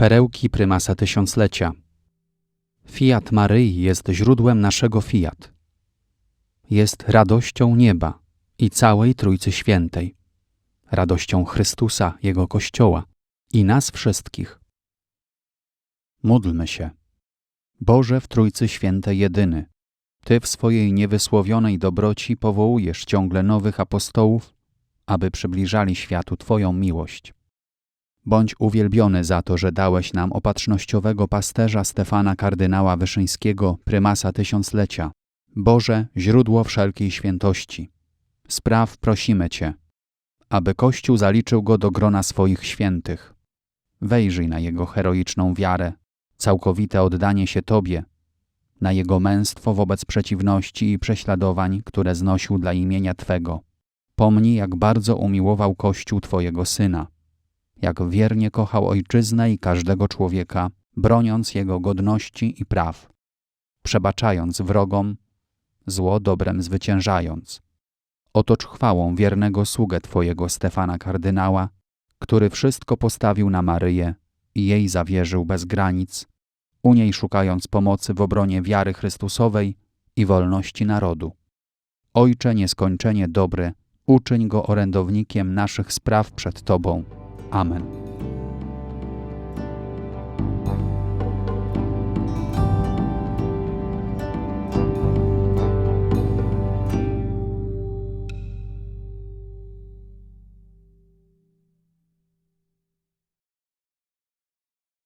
Perełki prymasa tysiąclecia. Fiat Maryi jest źródłem naszego fiat. Jest radością nieba i całej Trójcy Świętej, radością Chrystusa, Jego Kościoła i nas wszystkich. Módlmy się. Boże w Trójcy Świętej jedyny, Ty w swojej niewysłowionej dobroci powołujesz ciągle nowych apostołów, aby przybliżali światu Twoją miłość. Bądź uwielbiony za to, że dałeś nam opatrznościowego pasterza Stefana kardynała Wyszyńskiego, prymasa tysiąclecia. Boże, źródło wszelkiej świętości. Spraw prosimy Cię, aby Kościół zaliczył go do grona swoich świętych. Wejrzyj na jego heroiczną wiarę, całkowite oddanie się Tobie, na jego męstwo wobec przeciwności i prześladowań, które znosił dla imienia Twego. Pomnij, jak bardzo umiłował Kościół Twojego Syna jak wiernie kochał ojczyznę i każdego człowieka, broniąc jego godności i praw, przebaczając wrogom, zło dobrem zwyciężając. Otocz chwałą wiernego sługę Twojego Stefana kardynała, który wszystko postawił na Maryję i jej zawierzył bez granic, u niej szukając pomocy w obronie wiary Chrystusowej i wolności narodu. Ojcze nieskończenie dobry, uczyń go orędownikiem naszych spraw przed Tobą Amen.